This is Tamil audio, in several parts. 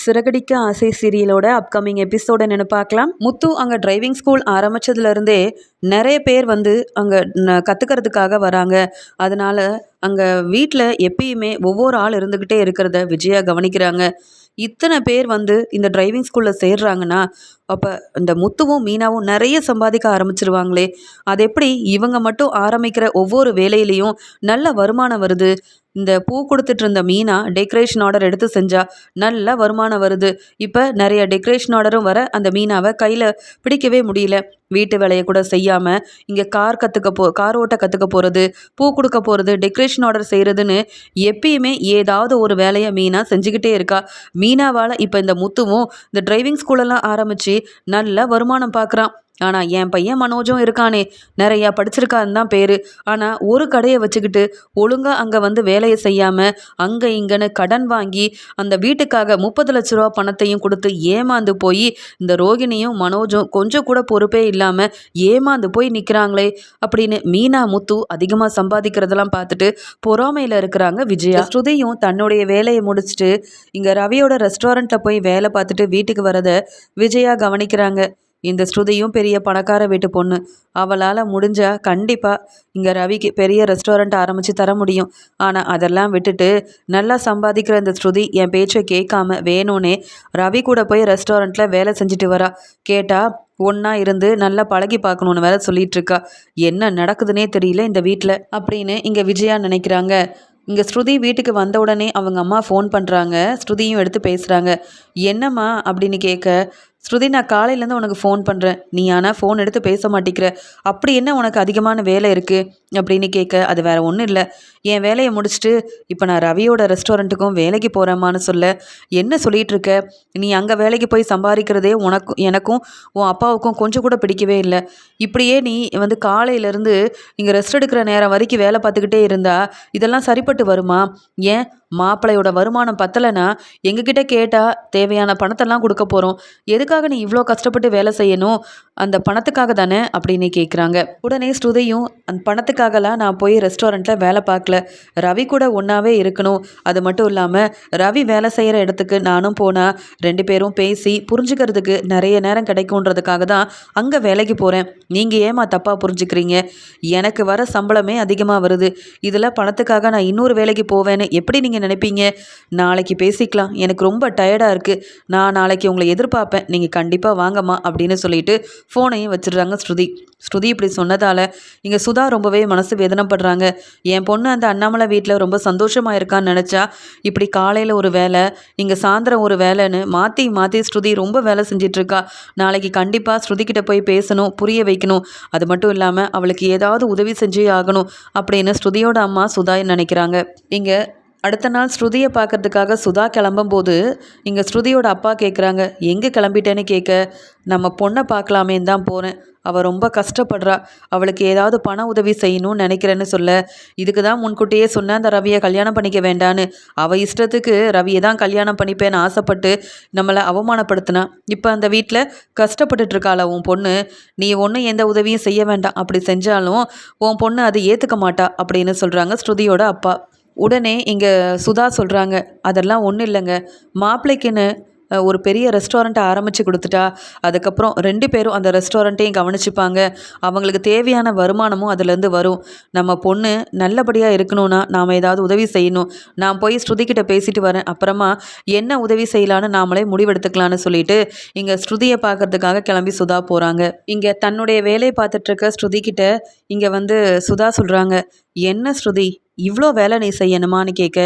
சிறகடிக்க ஆசை சீரியலோட அப்கமிங் எபிசோட என்னென்னு பார்க்கலாம். முத்து அங்கே டிரைவிங் ஸ்கூல் ஆரம்பித்ததுலேருந்தே நிறைய பேர் வந்து அங்கே கற்றுக்கிறதுக்காக வராங்க. அதனால் அங்கே வீட்டில் எப்பயுமே ஒவ்வொரு ஆள் இருந்துக்கிட்டே இருக்கிறத விஜயா கவனிக்கிறாங்க. இத்தனை பேர் வந்து இந்த டிரைவிங் ஸ்கூலில் சேர்றாங்கன்னா அப்போ இந்த முத்துவும் மீனாவும் நிறைய சம்பாதிக்க ஆரம்பிச்சிருவாங்களே. அது எப்படி? இவங்க மட்டும் ஆரம்பிக்கிற ஒவ்வொரு வேலையிலையும் நல்ல வருமானம் வருது. இந்த பூ கொடுத்துட்டு இருந்த மீனா டெக்கரேஷன் ஆர்டர் எடுத்து செஞ்சா நல்ல வருமானம் வருது. இப்போ நிறைய டெக்கரேஷன் ஆர்டரும் வர அந்த மீனாவை கையில் பிடிக்கவே முடியல. வீட்டு வேலையை கூட செய்யாமல் இங்கே கார் கற்றுக்க போ கார் ஓட்ட கற்றுக்க போகிறது பூ கொடுக்க போகிறது டெக்கரேஷன் ஆர்டர் செய்கிறதுன்னு எப்பயுமே ஏதாவது ஒரு வேலையை மீனா செஞ்சுக்கிட்டே இருக்கா. மீனாவால் இப்போ இந்த முத்துவும் இந்த டிரைவிங் ஸ்கூலெல்லாம் ஆரம்பித்து நல்ல வருமானம் பார்க்குறான் ஆனால் என் பையன் மனோஜும் இருக்கானே. நிறையா படிச்சிருக்கான்னு தான் பேர். ஆனால் ஒரு கடையை வச்சுக்கிட்டு ஒழுங்காக அங்கே வந்து வேலையை செய்யாமல் அங்கே இங்கேன்னு கடன் வாங்கி அந்த வீட்டுக்காக முப்பது லட்ச ரூபா பணத்தையும் கொடுத்து ஏமாந்து போய் இந்த ரோகிணியும் மனோஜும் கொஞ்சம் கூட பொறுப்பே இல்லாமல் ஏமாந்து போய் நிற்கிறாங்களே அப்படின்னு மீனா முத்து அதிகமாக சம்பாதிக்கிறதெல்லாம் பார்த்துட்டு பொறாமையில் இருக்கிறாங்க விஜயா. ஸ்ருதியும் தன்னுடைய வேலையை முடிச்சுட்டு இங்கே ரவியோட ரெஸ்டாரண்ட்டில் போய் வேலை பார்த்துட்டு வீட்டுக்கு வரதை விஜயா கவனிக்கிறாங்க. இந்த ஸ்ருதியும் பெரிய பணக்கார வீட்டு பொண்ணு. அவளால் முடிஞ்சால் கண்டிப்பாக இங்கே ரவிக்கு பெரிய ரெஸ்டாரண்ட் ஆரம்பித்து தர முடியும். ஆனால் அதெல்லாம் விட்டுட்டு நல்லா சம்பாதிக்கிற இந்த ஸ்ருதி என் பேச்சை கேட்காம வேணும்னே ரவி கூட போய் ரெஸ்டாரண்ட்டில் வேலை செஞ்சுட்டு வரா. கேட்டால் ஒன்றா இருந்து நல்லா பழகி பார்க்கணுன்னு வேற சொல்லிட்டு இருக்கா. என்ன நடக்குதுன்னே தெரியல இந்த வீட்டில் அப்படின்னு இங்கே விஜயா நினைக்கிறாங்க. இங்கே ஸ்ருதி வீட்டுக்கு வந்த உடனே அவங்க அம்மா ஃபோன் பண்ணுறாங்க ஸ்ருதியும் எடுத்து பேசுகிறாங்க என்னம்மா? அப்படின்னு கேட்க ஸ்ருதி நான் காலையிலேருந்து உனக்கு ஃபோன் பண்ணுறேன் நீ ஆனால் ஃபோன் எடுத்து பேச மாட்டேங்கிற. அப்படி என்ன உனக்கு அதிகமான வேலை இருக்குது அப்படின்னு கேட்க அது வேற ஒன்றும் இல்லை. என் வேலையை முடிச்சுட்டு இப்போ நான் ரவியோட ரெஸ்டாரண்ட்டுக்கும் வேலைக்கு போகிறேம்மான்னு சொல்ல என்ன சொல்லிகிட்டு இருக்க? நீ அங்கே வேலைக்கு போய் சம்பாதிக்கிறதே உனக்கும் எனக்கும் உன் அப்பாவுக்கும் கொஞ்சம் கூட பிடிக்கவே இல்லை. இப்படியே நீ வந்து காலையிலேருந்து இங்கே ரெஸ்ட் எடுக்கிற நேரம் வரைக்கும் வேலை பார்த்துக்கிட்டே இருந்தா இதெல்லாம் சரிப்பட்டு வருமா? ஏன்? மாப்பிள்ளையோட வருமானம் பத்தலைன்னா எங்ககிட்ட கேட்டால் தேவையான பணத்தெல்லாம் கொடுக்க போகிறோம் எதுக்காக நீ இவ்வளோ கஷ்டப்பட்டு வேலை செய்யணும்? அந்த பணத்துக்காக தானே அப்படின்னு கேட்குறாங்க உடனே ஸ்ருதியும் அந்த பணத்துக்காகலாம் நான் போய் ரெஸ்டாரண்ட்டில் வேலை பார்க்கல. ரவி கூட ஒன்றாவே இருக்கணும். அது மட்டும் இல்லாமல் ரவி வேலை செய்கிற இடத்துக்கு நானும் போனால் ரெண்டு பேரும் பேசி புரிஞ்சுக்கிறதுக்கு நிறைய நேரம் கிடைக்குன்றதுக்காக தான் அங்கே வேலைக்கு போகிறேன் நீங்கள் ஏமா தப்பாக புரிஞ்சுக்கிறீங்க? எனக்கு வர சம்பளமே அதிகமாக வருது. இதில் பணத்துக்காக நான் இன்னொரு வேலைக்கு போவேன்னு எப்படி நீங்கள் நினைப்பீங்க? நாளைக்கு பேசிக்கலாம். எனக்கு ரொம்ப டயர்டாக இருக்குது நான் நாளைக்கு உங்களை எதிர்பார்ப்பேன். நீங்கள் கண்டிப்பாக வாங்கம்மா அப்படின்னு சொல்லிட்டு ஃபோனையும் வச்சிடுறாங்க ஸ்ருதி. ஸ்ருதி இப்படி சொன்னதால் இங்கே சுதா ரொம்பவே மனசு வேதனைப்படுறாங்க. என் பொண்ணு அந்த அண்ணாமலை வீட்டில் ரொம்ப சந்தோஷமாக இருக்கான்னு நினச்சா இப்படி காலையில் ஒரு வேலை இங்கே சாயந்தரம் ஒரு வேலைன்னு மாற்றி மாற்றி ஸ்ருதி ரொம்ப வேலை செஞ்சிட்ருக்கா. நாளைக்கு கண்டிப்பாக ஸ்ருதிக்கிட்ட போய் பேசணும் புரிய வைக்கணும். அது மட்டும் இல்லாமல் அவளுக்கு ஏதாவது உதவி செஞ்சே ஆகணும் அப்படின்னு ஸ்ருதியோட அம்மா சுதா நினைக்கிறாங்க. இங்கே அடுத்த நாள் ஸ்ருதியை பார்க்கறதுக்காக சுதா கிளம்பும்போது இங்கே ஸ்ருதியோட அப்பா கேட்குறாங்க எங்கே கிளம்பிட்டேன்னு கேட்க நம்ம பொண்ணை பார்க்கலாமேன்னு தான் போகிறேன் அவள் ரொம்ப கஷ்டப்படுறா. அவளுக்கு ஏதாவது பண உதவி செய்யணும்னு நினைக்கிறேன்னு சொல்ல. இதுக்கு தான் முன்கூட்டியே சொன்ன அந்த ரவியை கல்யாணம் பண்ணிக்க வேண்டான்னு. அவள் இஷ்டத்துக்கு ரவியை தான் கல்யாணம் பண்ணிப்பேன்னு ஆசைப்பட்டு நம்மளை அவமானப்படுத்தினா. இப்போ அந்த வீட்டில் கஷ்டப்பட்டுட்டு இருக்காள உன் பொண்ணு? நீ ஒன்றும் எந்த உதவியும் செய்ய வேண்டாம். அப்படி செஞ்சாலும் உன் பொண்ணு அதை ஏற்றுக்க மாட்டா அப்படின்னு சொல்கிறாங்க ஸ்ருதியோட அப்பா. உடனே இங்கே சுதா சொல்கிறாங்க அதெல்லாம் ஒன்றும் இல்லைங்க. மாப்பிள்ளைக்குன்னு ஒரு பெரிய ரெஸ்டாரண்ட்டை ஆரம்பித்து கொடுத்துட்டா அதுக்கப்புறம் ரெண்டு பேரும் அந்த ரெஸ்டாரண்ட்டையும் கவனிச்சுப்பாங்க. அவங்களுக்கு தேவையான வருமானமும் அதுலேருந்து வரும். நம்ம பொண்ணு நல்லபடியாக இருக்கணும்னா நாம் ஏதாவது உதவி செய்யணும். நான் போய் ஸ்ருதிக்கிட்ட பேசிட்டு வரேன். அப்புறமா என்ன உதவி செய்யலான்னு நாமளே முடிவெடுத்துக்கலான்னு சொல்லிட்டு இங்கே ஸ்ருதியை பார்க்கறதுக்காக கிளம்பி சுதா போகிறாங்க இங்கே தன்னுடைய வேலையை பார்த்துட்ருக்க ஸ்ருதிக்கிட்ட இங்கே வந்து சுதா சொல்கிறாங்க என்ன ஸ்ருதி? இவ்வளோ வேலை நீ செய்யணுமான்னு கேட்க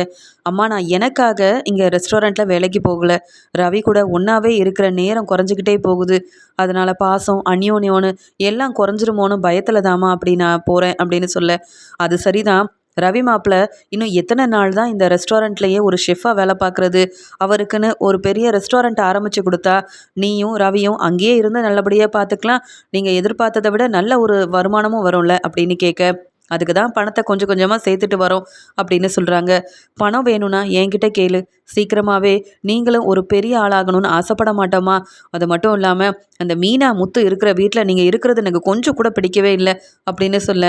அம்மா நான் எனக்காக இங்கே ரெஸ்டாரண்ட்டில் வேலைக்கு போகலை. ரவி கூட ஒன்றாவே இருக்கிற நேரம் குறைஞ்சிக்கிட்டே போகுது. அதனால் பாசம் அந்யோன்யோன்னு எல்லாம் குறைஞ்சிருமோன்னு பயத்தில் தாமா அப்படி நான் போகிறேன் அப்படின்னு சொல்ல. அது சரிதான். ரவி மாப்பிள்ள இன்னும் எத்தனை நாள் தான் இந்த ரெஸ்டாரண்ட்லேயே ஒரு ஷெஃபாக வேலை பார்க்குறது? அவருக்குன்னு ஒரு பெரிய ரெஸ்டாரண்ட் ஆரம்பித்து கொடுத்தா நீயும் ரவியும் அங்கேயே இருந்து நல்லபடியாக பார்த்துக்கலாம் நீங்கள் எதிர்பார்த்ததை விட நல்ல ஒரு வருமானமும் வரும்ல அப்படின்னு கேட்க. அதுக்கு தான் பணத்தை கொஞ்சம் கொஞ்சமாக சேர்த்துட்டு வரோம் அப்படின்னு சொல்கிறாங்க பணம் வேணும்னா என்கிட்ட கேளு. சீக்கிரமாகவே நீங்களும் ஒரு பெரிய ஆளாகணும்னு ஆசைப்பட மாட்டோமா? அது மட்டும் இல்லாமல் அந்த மீனா முத்து இருக்கிற வீட்டில் நீங்கள் இருக்கிறது எனக்கு கொஞ்சம் கூட பிடிக்கவே இல்லை அப்படின்னு சொல்ல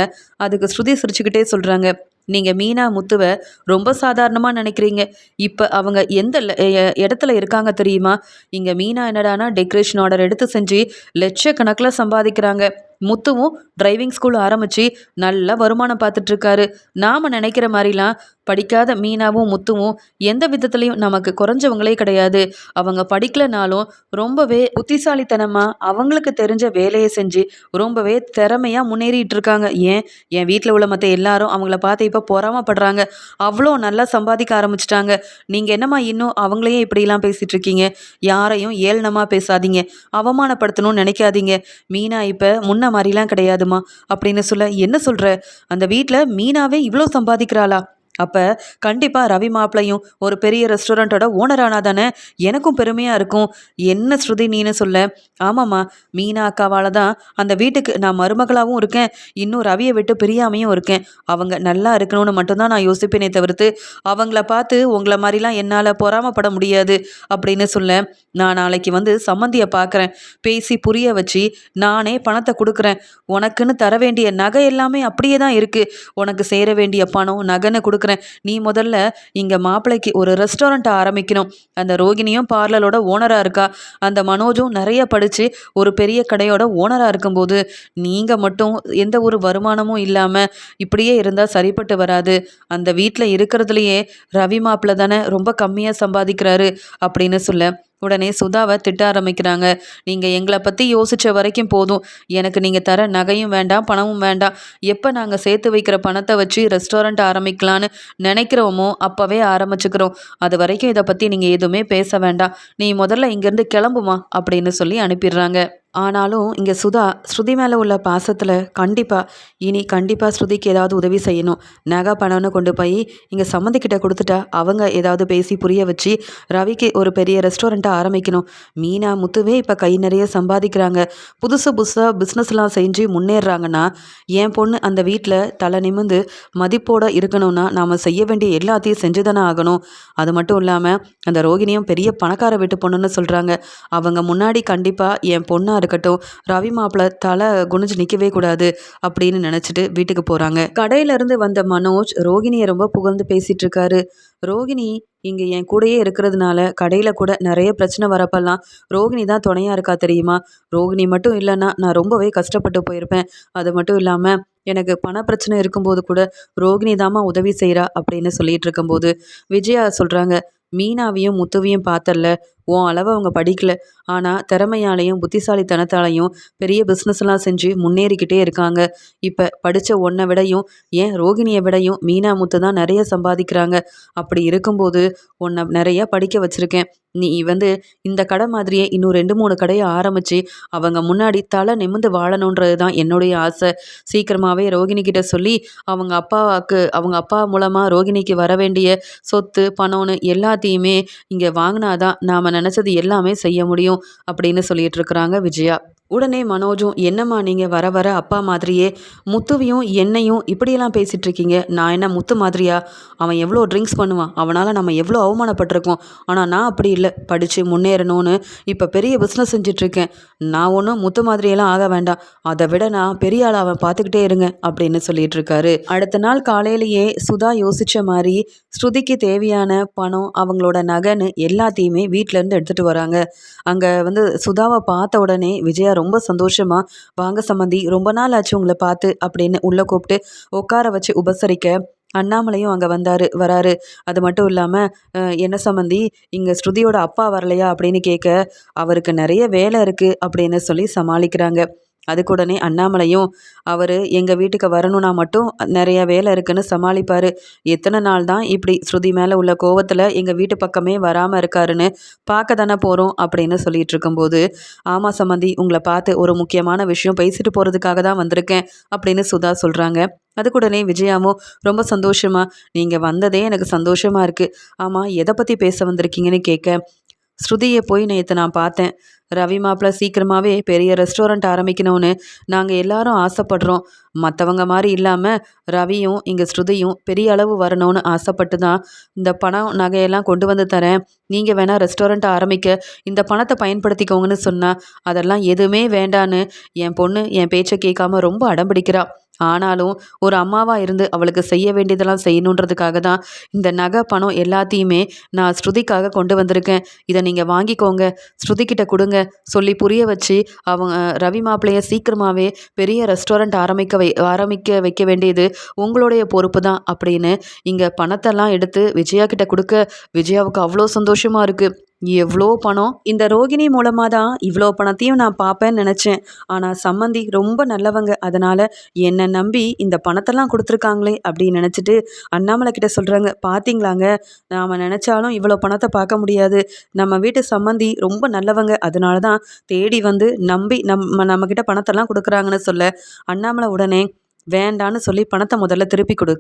அதுக்கு ஸ்ருதி சிரிச்சுக்கிட்டே சொல்கிறாங்க நீங்கள் மீனா முத்துவை ரொம்ப சாதாரணமாக நினைக்கிறீங்க. இப்போ அவங்க எந்த இடத்துல இருக்காங்க தெரியுமா? இங்கே மீனா என்னடானா டெக்கரேஷன் ஆர்டர் எடுத்து செஞ்சு லட்சக்கணக்கில் சம்பாதிக்கிறாங்க. முத்துவும் டிரைவிங் ஸ்கூல் ஆரம்பித்து நல்ல வருமானம் பார்த்துட்ருக்காரு நாம் நினைக்கிற மாதிரிலாம் படிக்காத மீனாவும் முத்துவும் எந்த விதத்துலையும் நமக்கு குறைஞ்சவங்களே கிடையாது. அவங்க படிக்கலைனாலும் ரொம்பவே புத்திசாலித்தனமாக அவங்களுக்கு தெரிஞ்ச வேலையை செஞ்சு ரொம்பவே திறமையாக முன்னேறிட்டு இருக்காங்க ஏன்? என் வீட்டில் உள்ள மற்ற எல்லாரும் அவங்கள பார்த்து இப்போ பொறாமப்படுறாங்க. அவ்வளோ நல்லா சம்பாதிக்க ஆரம்பிச்சிட்டாங்க. நீங்கள் என்னம்மா இன்னும் அவங்களையே இப்படிலாம் பேசிகிட்டு இருக்கீங்க யாரையும் ஏளனமாக பேசாதீங்க. அவமானப்படுத்தணும்னு நினைக்காதீங்க. மீனா இப்போ முன்ன மாதிரிலாம் கிடையாதுமா அப்படின்னு சொல்ல என்ன சொல்கிற அந்த வீட்டில் மீனாவே இவ்வளோ சம்பாதிக்கிறாளா? அப்போ கண்டிப்பாக ரவி மாப்பிளையும் ஒரு பெரிய ரெஸ்டாரண்ட்டோட ஓனர் தானே? எனக்கும் பெருமையாக இருக்கும். என்ன ஸ்ருதி நீன்னு சொல்ல? ஆமாம்மா மீனா அக்காவால் தான் அந்த வீட்டுக்கு நான் மருமகளாகவும் இருக்கேன். இன்னும் ரவியை விட்டு பிரியாமையும் இருக்கேன். அவங்க நல்லா இருக்கணும்னு மட்டும்தான் நான் யோசிப்பேனே தவிர்த்து அவங்கள பார்த்து உங்களை மாதிரிலாம் என்னால் பொறாமப்பட முடியாது அப்படின்னு சொல்ல நான் நாளைக்கு வந்து சம்மந்தியை பார்க்குறேன் பேசி புரிய வச்சு நானே பணத்தை கொடுக்குறேன். உனக்குன்னு தர வேண்டிய நகை எல்லாமே அப்படியே தான் இருக்குது உனக்கு சேர வேண்டிய பணம் நகைன்னு கொடுக்குறேன் நீ முதல்ல இங்கே மாப்பிள்ளைக்கு ஒரு ரெஸ்டாரண்ட் ஆரம்பிக்கணும். அந்த ரோகிணியும் பார்லரோட ஓனராக இருக்கா? அந்த மனோஜும் நிறைய படித்து ஒரு பெரிய கடையோட ஓனராக இருக்கும்போது நீங்கள் மட்டும் எந்த ஒரு வருமானமும் இல்லாமல் இப்படியே இருந்தால் சரிப்பட்டு வராது. அந்த வீட்டில் இருக்கிறதுலையே ரவி மாப்பிள்ளை தானே ரொம்ப கம்மியாக சம்பாதிக்கிறாரு அப்படின்னு சொல்ல உடனே சுதாவை திட்ட ஆரம்பிக்கிறாங்க. நீங்கள் எங்களை பற்றி யோசித்த வரைக்கும் போதும். எனக்கு நீங்கள் தர நகையும் வேண்டாம் பணமும் வேண்டாம். எப்போ நாங்கள் சேர்த்து வைக்கிற பணத்தை வச்சு ரெஸ்டாரண்ட் ஆரம்பிக்கலான்னு நினைக்கிறோமோ அப்போவே ஆரம்பிச்சுக்கிறோம். அது வரைக்கும் இதை பற்றி நீங்கள் எதுவுமே பேச வேண்டாம். நீ முதல்ல இங்கேருந்து கிளம்புமா? அப்படின்னு சொல்லி அனுப்பிடுறாங்க. ஆனாலும் இங்கே சுதா ஸ்ருதி மேலே உள்ள பாசத்தில் கண்டிப்பாக இனி கண்டிப்பாக ஸ்ருதிக்கு ஏதாவது உதவி செய்யணும். நகை பணம்னு கொண்டு போய் இங்கே சம்மந்திக்கிட்ட கொடுத்துட்டா அவங்க ஏதாவது பேசி புரிய வச்சு ரவிக்கு ஒரு பெரிய ரெஸ்டாரண்ட்டை ஆரம்பிக்கணும். மீனா முத்துவே இப்போ கை நிறைய சம்பாதிக்கிறாங்க. புதுசு புதுசாக பிஸ்னஸ்லாம் செஞ்சு முன்னேறுறாங்கன்னா என் பொண்ணு அந்த வீட்டில் தலை நிமிந்து மதிப்போடு இருக்கணும்னா நாம் செய்ய வேண்டிய எல்லாத்தையும் செஞ்சு தானே ஆகணும். அது மட்டும் இல்லாமல் அந்த ரோகிணியும் பெரிய பணக்கார வீட்டு பொண்ணுன்னு சொல்கிறாங்க அவங்க முன்னாடி கண்டிப்பாக என் பொண்ணாக இருக்கட்டும். ரவி மாப்பிள்ள தலை குனிஞ்சு நிற்கவே கூடாது அப்படின்னு நினச்சிட்டு வீட்டுக்கு போகிறாங்க கடையிலேருந்து வந்த மனோஜ் ரோகிணியை ரொம்ப புகழ்ந்து பேசிகிட்டு இருக்காரு. ரோகிணி இங்கே என் கூடயே இருக்கிறதுனால கடையில் கூட நிறைய பிரச்சனை வரப்பெல்லாம் ரோகிணி தான் துணையாக இருக்கா தெரியுமா? ரோகிணி மட்டும் இல்லைன்னா நான் ரொம்பவே கஷ்டப்பட்டு போயிருப்பேன். அது மட்டும் இல்லாமல் எனக்கு பண பிரச்சனை இருக்கும்போது கூட ரோகிணி தாமா உதவி செய்கிறா அப்படின்னு சொல்லிட்டு இருக்கும்போது விஜயா சொல்கிறாங்க மீனாவையும் முத்துவையும் பார்த்தல்ல. உன் அளவு அவங்க படிக்கல. ஆனால் திறமையாலையும் புத்திசாலித்தனத்தாலையும் பெரிய பிஸ்னஸ்லாம் செஞ்சு முன்னேறிக்கிட்டே இருக்காங்க. இப்போ படித்த ஒன்றை விடையும் ஏன் ரோகிணியை விடையும் மீனா முத்து தான் நிறைய சம்பாதிக்கிறாங்க. அப்படி இருக்கும்போது உன்னை நிறைய படிக்க வச்சுருக்கேன். நீ வந்து இந்த கடை மாதிரியே இன்னும் ரெண்டு மூணு கடையை ஆரம்பித்து அவங்க முன்னாடி தலை நிமிந்து வாழணுன்றது தான் என்னுடைய ஆசை. சீக்கிரமாகவே ரோகிணிக்கிட்ட சொல்லி அவங்க அப்பாவுக்கு அவங்க அப்பா மூலமாக ரோகிணிக்கு வர வேண்டிய சொத்து பணம்னு எல்லாத்தையுமே இங்கே வாங்கினாதான் நாம் நினச்சது எல்லாமே செய்ய முடியும் அப்படின்னு சொல்லிட்டு இருக்கிறாங்க விஜயா. உடனே மனோஜும் என்னம்மா நீங்கள் வர வர அப்பா மாதிரியே முத்துவையும் என்னையும் இப்படியெல்லாம் பேசிகிட்டு இருக்கீங்க நான் என்ன முத்து மாதிரியா? அவன் எவ்வளோ ட்ரிங்க்ஸ் பண்ணுவான்? அவனால் நம்ம எவ்வளோ அவமானப்பட்டிருக்கோம்? ஆனால் நான் அப்படி இல்லை. படித்து முன்னேறணும்னு இப்போ பெரிய பிஸ்னஸ் செஞ்சிட்ருக்கேன் நான் ஒன்றும் முத்து மாதிரியெல்லாம் ஆக வேண்டாம். அதை விட நான் பெரிய ஆள் அவன் பார்த்துக்கிட்டே இருங்க அப்படின்னு சொல்லிட்டு இருக்காரு அடுத்த நாள் காலையிலேயே சுதா யோசித்த மாதிரி ஸ்ருதிக்கு தேவையான பணம் அவங்களோட நகைன்னு எல்லாத்தையுமே வீட்டிலேருந்து எடுத்துகிட்டு வராங்க. அங்கே வந்து சுதாவை பார்த்த உடனே விஜயா ரொம்ப சந்தோஷமா வாங்க சம்மந்தி ரொம்ப நாள் ஆச்சு உங்களை பார்த்து அப்படின்னு உள்ளே கூப்பிட்டு உட்கார வச்சு உபசரிக்க அண்ணாமலையும் அங்கே வந்தார் வராரு. அது மட்டும் இல்லாமல் என்ன சம்மந்தி இங்கே ஸ்ருதியோட அப்பா வரலையா? அப்படின்னு கேட்க அவருக்கு நிறைய வேலை இருக்குது அப்படின்னு சொல்லி சமாளிக்கிறாங்க. அதுக்கு உடனே அண்ணாமலையும் அவர் எங்கள் வீட்டுக்கு வரணும்னா மட்டும் நிறைய வேலை இருக்குன்னு சமாளிப்பார். எத்தனை நாள் தான் இப்படி ஸ்ருதி மேலே உள்ள கோவத்தில் எங்கள் வீட்டு பக்கமே வராமல் இருக்காருன்னு பார்க்க தானே போகிறோம் அப்படின்னு சொல்லிட்டு இருக்கும்போது ஆமாம் சம்மந்தி உங்களை பார்த்து ஒரு முக்கியமான விஷயம் பேசிட்டு போகிறதுக்காக தான் வந்திருக்கேன் அப்படின்னு சுதா சொல்கிறாங்க அதுக்குடனே விஜயாவும் ரொம்ப சந்தோஷமா நீங்கள் வந்ததே எனக்கு சந்தோஷமாக இருக்குது ஆமாம் எதை பற்றி பேச வந்திருக்கீங்கன்னு கேட்க ஸ்ருதியை போய் நேற்று நான் பார்த்தேன். ரவி மாப்பிள்ள சீக்கிரமாகவே பெரிய ரெஸ்டாரண்ட் ஆரம்பிக்கணும்னு நாங்கள் எல்லாரும் ஆசைப்படுறோம். மற்றவங்க மாதிரி இல்லாமல் ரவியும் இங்கே ஸ்ருதியும் பெரிய அளவு வரணும்னு ஆசைப்பட்டு தான் இந்த பணம் நகையெல்லாம் கொண்டு வந்து தரேன். நீங்கள் வேணால் ரெஸ்டாரண்ட் ஆரம்பிக்க இந்த பணத்தை பயன்படுத்திக்கோங்கன்னு சொன்னால் அதெல்லாம் எதுவுமே வேண்டான்னு என் பொண்ணு என் பேச்சை கேட்காம ரொம்ப அடம்பிடிக்கிறா ஆனாலும் ஒரு அம்மாவாக இருந்து அவளுக்கு செய்ய வேண்டியதெல்லாம் செய்யணுன்றதுக்காக தான் இந்த நகை பணம் எல்லாத்தையுமே நான் ஸ்ருதிக்காக கொண்டு வந்திருக்கேன். இதை நீங்கள் வாங்கிக்கோங்க. ஸ்ருதிக்கிட்ட கொடுங்க. சொல்லி புரிய வச்சு அவங்க ரவி மாப்பிள்ளைய சீக்கிரமாகவே பெரிய ரெஸ்டாரண்ட் ஆரம்பிக்க வை ஆரம்பிக்க வைக்க வேண்டியது உங்களுடைய பொறுப்பு தான் அப்படின்னு இங்கே பணத்தெல்லாம் எடுத்து விஜயா கிட்ட கொடுக்க விஜயாவுக்கு அவ்வளோ சந்தோஷமாக இருக்குது எவ்வளோ பணம்? இந்த ரோகிணி மூலமாக தான் இவ்வளோ பணத்தையும் நான் பார்ப்பேன்னு நினச்சேன். ஆனால் சம்மந்தி ரொம்ப நல்லவங்க. அதனால் என்னை நம்பி இந்த பணத்தெல்லாம் கொடுத்துருக்காங்களே அப்படின்னு நினச்சிட்டு அண்ணாமலை கிட்ட சொல்கிறாங்க பார்த்தீங்களாங்க நாம் நினச்சாலும் இவ்வளோ பணத்தை பார்க்க முடியாது. நம்ம வீட்டு சம்மந்தி ரொம்ப நல்லவங்க. அதனால தான் தேடி வந்து நம்பி நம்ம நம்மக்கிட்ட பணத்தெல்லாம் கொடுக்குறாங்கன்னு சொல்ல. அண்ணாமலை உடனே வேண்டான்னு சொல்லி பணத்தை முதல்ல திருப்பி கொடு.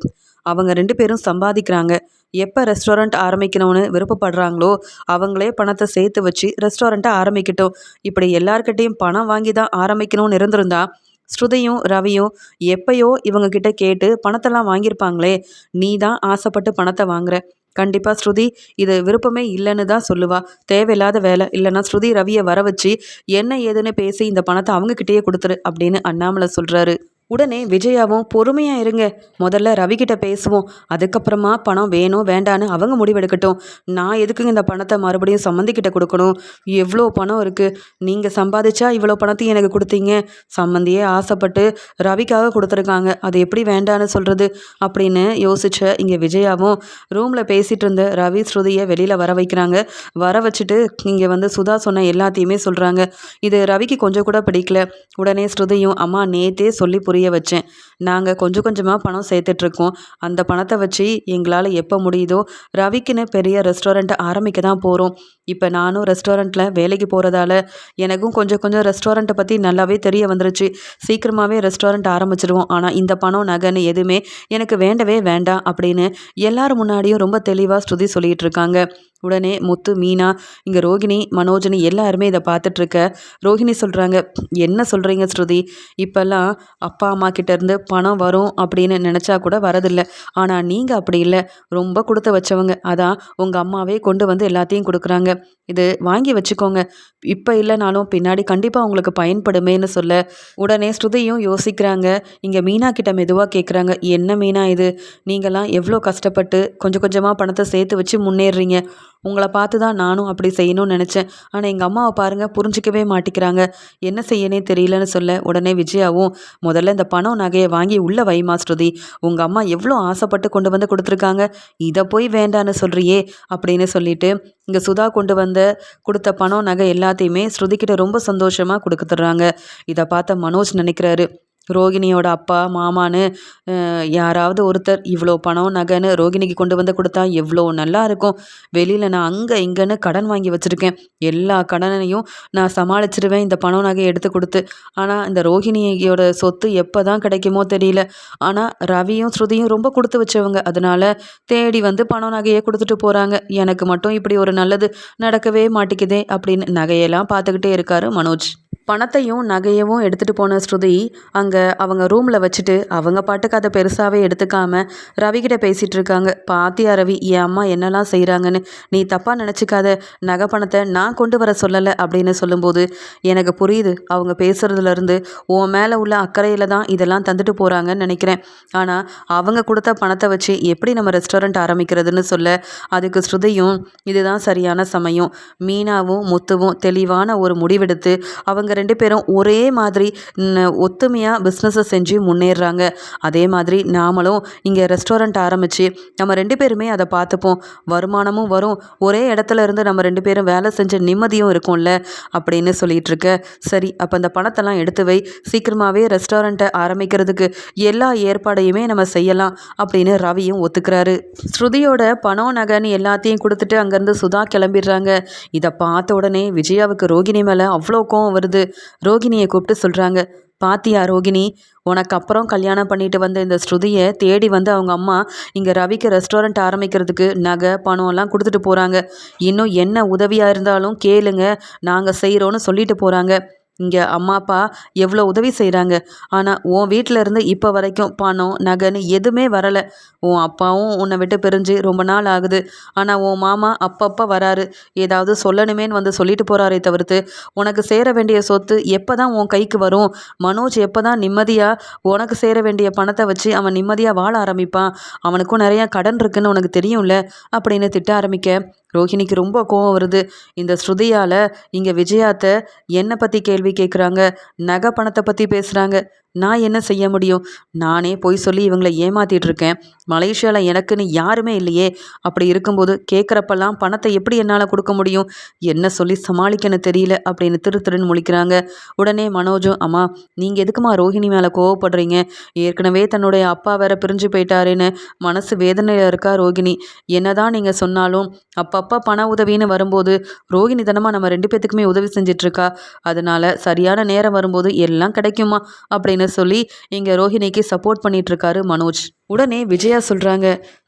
அவங்க ரெண்டு பேரும் சம்பாதிக்கிறாங்க. எப்போ ரெஸ்டாரண்ட் ஆரம்பிக்கணும்னு விருப்பப்படுறாங்களோ அவங்களே பணத்தை சேர்த்து வச்சு ரெஸ்டாரண்ட்டை ஆரம்பிக்கட்டும். இப்படி எல்லார்கிட்டையும் பணம் வாங்கி தான் ஆரம்பிக்கணும்னு இருந்திருந்தா ஸ்ருதியும் ரவியும் எப்பயோ இவங்க கிட்ட கேட்டு பணத்தெல்லாம் வாங்கியிருப்பாங்களே நீ தான் ஆசைப்பட்டு பணத்தை வாங்குற. கண்டிப்பாக ஸ்ருதி இது விருப்பமே இல்லைன்னு தான் சொல்லுவா. தேவையில்லாத வேலை. இல்லைன்னா ஸ்ருதி ரவியை வர வச்சு என்ன ஏதுன்னு பேசி இந்த பணத்தை அவங்கக்கிட்டேயே கொடுத்துரு அப்படின்னு அண்ணாமலை சொல்கிறாரு உடனே விஜயாவும் பொறுமையாக இருங்க. முதல்ல ரவிக்கிட்ட பேசுவோம். அதுக்கப்புறமா பணம் வேணும் வேண்டான்னு அவங்க முடிவெடுக்கட்டும். நான் எதுக்குங்க இந்த பணத்தை மறுபடியும் சம்மந்திக்கிட்ட கொடுக்கணும்? எவ்வளோ பணம் இருக்குது நீங்கள் சம்பாதிச்சா இவ்வளோ பணத்தையும் எனக்கு கொடுத்தீங்க. சம்மந்தியே ஆசைப்பட்டு ரவிக்காக கொடுத்துருக்காங்க. அது எப்படி வேண்டான்னு சொல்கிறது அப்படின்னு யோசிச்ச இங்கே விஜயாவும் ரூமில் பேசிகிட்டு இருந்த ரவி ஸ்ருதியை வெளியில் வர வைக்கிறாங்க. வர வச்சுட்டு இங்கே வந்து சுதா சொன்ன எல்லாத்தையுமே சொல்கிறாங்க இது ரவிக்கு கொஞ்சம் கூட பிடிக்கல. உடனே ஸ்ருதியும் அம்மா நேத்தே சொல்லி புரிய புரிய வச்சேன். நாங்கள் கொஞ்சம் கொஞ்சமாக பணம் சேர்த்துட்ருக்கோம். அந்த பணத்தை வச்சு எங்களால் எப்போ முடியுதோ ரவிக்குன்னு பெரிய ரெஸ்டாரண்ட்டை ஆரம்பிக்க தான் போகிறோம் இப்போ நானும் ரெஸ்டாரண்ட்டில் வேலைக்கு போகிறதால எனக்கும் கொஞ்சம் கொஞ்சம் ரெஸ்டாரண்ட்டை பற்றி நல்லாவே தெரிய வந்துருச்சு. சீக்கிரமாகவே ரெஸ்டாரண்ட் ஆரம்பிச்சிடுவோம் ஆனால் இந்த பணம் நகைன்னு எதுவுமே எனக்கு வேண்டவே வேண்டாம் அப்படின்னு எல்லாரும் முன்னாடியும் ரொம்ப தெளிவாக ஸ்ருதி சொல்லிகிட்டு இருக்காங்க உடனே முத்து மீனா இங்கே ரோகிணி மனோஜினி எல்லாருமே இதை பார்த்துட்ருக்க. ரோஹிணி சொல்கிறாங்க என்ன சொல்கிறீங்க ஸ்ருதி? இப்போல்லாம் அப்பா அம்மா கிட்டேருந்து பணம் வரும் அப்படின்னு நினச்சா கூட வரதில்லை. ஆனால் நீங்கள் அப்படி இல்லை. ரொம்ப கொடுத்து வச்சவங்க. அதான் உங்கள் அம்மாவே கொண்டு வந்து எல்லாத்தையும் கொடுக்குறாங்க. இது வாங்கி வச்சுக்கோங்க. இப்போ இல்லைனாலும் பின்னாடி கண்டிப்பாக உங்களுக்கு பயன்படுமேன்னு சொல்ல. உடனே ஸ்ருதியும் யோசிக்கிறாங்க. இங்கே மீனா கிட்ட மெதுவாக கேட்குறாங்க என்ன மீனா இது? நீங்களாம் எவ்வளோ கஷ்டப்பட்டு கொஞ்சம் கொஞ்சமாக பணத்தை சேர்த்து வச்சு முன்னேறுறீங்க உங்களை பார்த்து தான் நானும் அப்படி செய்யணும்னு நினச்சேன். ஆனால் எங்கள் அம்மாவை பாருங்கள் புரிஞ்சிக்கவே மாட்டிக்கிறாங்க. என்ன செய்யனே தெரியலன்னு சொல்ல உடனே விஜயாவும் முதல்ல இந்த பணம் நகையை வாங்கி உள்ள வைமா ஸ்ருதி. உங்கள் அம்மா எவ்வளோ ஆசைப்பட்டு கொண்டு வந்து கொடுத்துருக்காங்க. இதை போய் வேண்டான்னு சொல்கிறியே அப்படின்னு சொல்லிட்டு இங்கே சுதா கொண்டு வந்த கொடுத்த பணம் நகை எல்லாத்தையுமே ஸ்ருதிக்கிட்ட ரொம்ப சந்தோஷமாக கொடுத்துட்றாங்க. இதை பார்த்த மனோஜ் நினைக்கிறாரு ரோகிணியோட அப்பா மாமான்னு யாராவது ஒருத்தர் இவ்வளோ பணம் நகைன்னு ரோகிணிக்கு கொண்டு வந்து கொடுத்தா எவ்வளோ நல்லா இருக்கும். வெளியில் நான் அங்கே இங்கேன்னு கடன் வாங்கி வச்சுருக்கேன். எல்லா கடனையும் நான் சமாளிச்சிருவேன் இந்த பணம் நகையை எடுத்து கொடுத்து. ஆனால் இந்த ரோகிணியோட சொத்து எப்போ தான் கிடைக்குமோ தெரியல. ஆனால் ரவியும் ஸ்ருதியும் ரொம்ப கொடுத்து வச்சவங்க. அதனால் தேடி வந்து பணம் நகையை கொடுத்துட்டு போகிறாங்க எனக்கு மட்டும் இப்படி ஒரு நல்லது நடக்கவே மாட்டேங்குதே அப்படின்னு நகையெல்லாம் பார்த்துக்கிட்டே இருக்காரு மனோஜ். பணத்தையும் நகையவும் எடுத்துகிட்டு போன ஸ்ருதி அங்கே அவங்க ரூமில் வச்சுட்டு அவங்க பாட்டுக்கு அதை பெருசாகவே எடுத்துக்காம ரவிக்கிட்ட பேசிகிட்டு இருக்காங்க. பாத்தியா ரவி என் அம்மா என்னெல்லாம் செய்கிறாங்கன்னு நீ தப்பாக நினச்சிக்காத. நகை பணத்தை நான் கொண்டு வர சொல்லலை அப்படின்னு சொல்லும்போது எனக்கு புரியுது. அவங்க பேசுகிறதுலேருந்து உன் மேலே உள்ள அக்கறையில் தான் இதெல்லாம் தந்துட்டு போகிறாங்கன்னு நினைக்கிறேன். ஆனால் அவங்க கொடுத்த பணத்தை வச்சு எப்படி நம்ம ரெஸ்டாரண்ட் ஆரம்பிக்கிறதுன்னு சொல்ல அதுக்கு ஸ்ருதியும் இதுதான் சரியான சமயம். மீனாவும் முத்துவும் தெளிவான ஒரு முடிவெடுத்து அவங்க ரெண்டு பேரும் ஒரே மாதிரி ஒத்துமையாக பிஸ்னஸை செஞ்சு முன்னேறுறாங்க அதே மாதிரி நாமளும் இங்கே ரெஸ்டாரண்ட் ஆரம்பித்து நம்ம ரெண்டு பேருமே அதை பார்த்துப்போம். வருமானமும் வரும். ஒரே இடத்துல இருந்து நம்ம ரெண்டு பேரும் வேலை செஞ்ச நிம்மதியும் இருக்கும்ல அப்படின்னு சொல்லிட்டு இருக்க சரி அப்போ அந்த பணத்தெல்லாம் எடுத்து வை. சீக்கிரமாகவே ரெஸ்டாரண்ட்டை ஆரம்பிக்கிறதுக்கு எல்லா ஏற்பாடையுமே நம்ம செய்யலாம் அப்படின்னு ரவியும் ஒத்துக்கிறாரு. ஸ்ருதியோட பணம் நகைன்னு எல்லாத்தையும் கொடுத்துட்டு அங்கேருந்து சுதா கிளம்பிடுறாங்க. இதை பார்த்த உடனே விஜயாவுக்கு ரோகிணி மேலே அவ்வளோ கோவம் வருது. ரோகிணியை கூப்பிட்டு சொல்கிறாங்க பாத்தியா ரோகிணி உனக்கு அப்புறம் கல்யாணம் பண்ணிட்டு வந்த இந்த ஸ்ருதியை தேடி வந்து அவங்க அம்மா இங்கே ரவிக்கு ரெஸ்டாரண்ட் ஆரம்பிக்கிறதுக்கு நகை பணம்லாம் கொடுத்துட்டு போகிறாங்க இன்னும் என்ன உதவியாக இருந்தாலும் கேளுங்க நாங்கள் செய்கிறோன்னு சொல்லிட்டு போகிறாங்க இங்கே அம்மா அப்பா எவ்வளோ உதவி செய்கிறாங்க ஆனால் உன் வீட்டில் இருந்து இப்போ வரைக்கும் பணம் நகைன்னு எதுவுமே வரலை. உன் அப்பாவும் உன்னை விட்டு பிரிஞ்சு ரொம்ப நாள் ஆகுது. ஆனால் உன் மாமா அப்பப்போ வராரு. ஏதாவது சொல்லணுமேன்னு வந்து சொல்லிட்டு போகிறாரே தவிர்த்து உனக்கு சேர வேண்டிய சொத்து எப்போ தான் உன் கைக்கு வரும்? மனோஜ் எப்போ தான் நிம்மதியாக உனக்கு சேர வேண்டிய பணத்தை வச்சு அவன் நிம்மதியாக வாழ ஆரம்பிப்பான்? அவனுக்கும் நிறையா கடன் இருக்குன்னு உனக்கு தெரியும்ல அப்படின்னு திட்ட ஆரம்பிக்க. ரோஹிணிக்கு ரொம்ப கோவம் வருது. இந்த ஸ்ருதியால் இங்கே விஜயாத்த என்னை பற்றி கேள்வி கேட்குறாங்க நகை பணத்தை பற்றி பேசுகிறாங்க நான் என்ன செய்ய முடியும்? நானே போய் சொல்லி இவங்களை ஏமாத்திட்டு இருக்கேன் மலேசியாவில் எனக்குன்னு யாருமே இல்லையே. அப்படி இருக்கும்போது கேட்குறப்பெல்லாம் பணத்தை எப்படி என்னால் கொடுக்க முடியும்? என்ன சொல்லி சமாளிக்கன்னு தெரியல அப்படின்னு திரு திருன்னு முழிக்கிறாங்க. உடனே மனோஜும் அம்மா நீங்கள் எதுக்குமா ரோஹிணி மேலே கோவப்படுறீங்க? ஏற்கனவே தன்னுடைய அப்பா வேற பிரிஞ்சு போயிட்டாருன்னு மனசு வேதனையில் இருக்கா ரோகிணி என்னதான் நீங்கள் சொன்னாலும் அப்பப்போ பண உதவின்னு வரும்போது ரோகிணி தனமாக நம்ம ரெண்டு பேத்துக்குமே உதவி செஞ்சிட்ருக்கா அதனால சரியான நேரம் வரும்போது எல்லாம் கிடைக்குமா? அப்படின்னு சொல்லி இங்கே ரோஹிணிக்கு சப்போர்ட் பண்ணிகிட்ருக்காரு மனோஜ். உடனே விஜயா சொல்கிறாங்க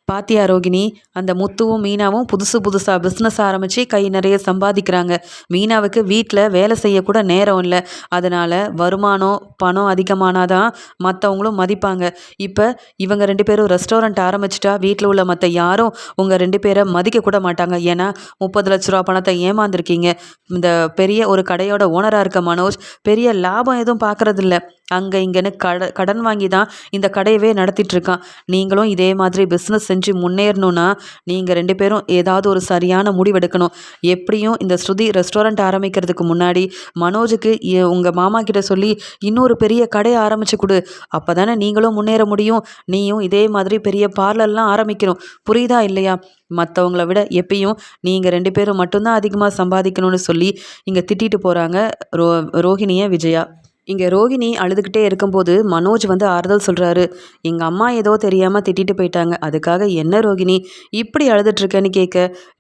பாத்தியா ரோகிணி அந்த முத்துவும் மீனாவும் புதுசு புதுசாக பிஸ்னஸ் ஆரம்பித்து கை நிறைய சம்பாதிக்கிறாங்க. மீனாவுக்கு வீட்டில் வேலை செய்யக்கூட நேரம் இல்லை. அதனால் வருமானம் பணம் அதிகமானாதான் மற்றவங்களும் மதிப்பாங்க. இப்போ இவங்க ரெண்டு பேரும் ரெஸ்டாரண்ட் ஆரம்பிச்சிட்டா வீட்டில் உள்ள மற்ற யாரும் உங்கள் ரெண்டு பேரை மதிக்க கூட மாட்டாங்க. ஏன்னா முப்பது லட்ச ரூபா பணத்தை ஏமாந்துருக்கீங்க. இந்த பெரிய ஒரு கடையோட ஓனராக இருக்க மனோஜ் பெரிய லாபம் எதுவும் பார்க்குறதில்ல அங்கே இங்கேன்னு கட கடன் வாங்கி தான் இந்த கடையவே நடத்திட்டுருக்கான் நீங்களும் இதே மாதிரி பிஸ்னஸ் செஞ்சு முன்னேறணுன்னா நீங்கள் ரெண்டு பேரும் ஏதாவது ஒரு சரியான முடிவெடுக்கணும். எப்படியும் இந்த ஸ்ருதி ரெஸ்டாரண்ட் ஆரம்பிக்கிறதுக்கு முன்னாடி மனோஜுக்கு உங்கள் மாமா கிட்ட சொல்லி இன்னொரு பெரிய கடையை ஆரம்பிச்சு கொடு. அப்போ தானே நீங்களும் முன்னேற முடியும். நீயும் இதே மாதிரி பெரிய பார்லர்லாம் ஆரம்பிக்கணும். புரியுதா இல்லையா? மற்றவங்கள விட எப்பயும் நீங்கள் ரெண்டு பேரும் மட்டும்தான் அதிகமாக சம்பாதிக்கணும்னு சொல்லி இங்கே திட்டிட்டு போகிறாங்க ரோ ரோஹிணியை விஜயா. இங்கே ரோகிணி அழுதுகிட்டே இருக்கும்போது மனோஜ் வந்து ஆறுதல் சொல்கிறாரு எங்கள் அம்மா ஏதோ தெரியாமல் திட்டிட்டு போயிட்டாங்க. அதுக்காக என்ன ரோகிணி இப்படி அழுதுட்ருக்கேன்னு கேட்க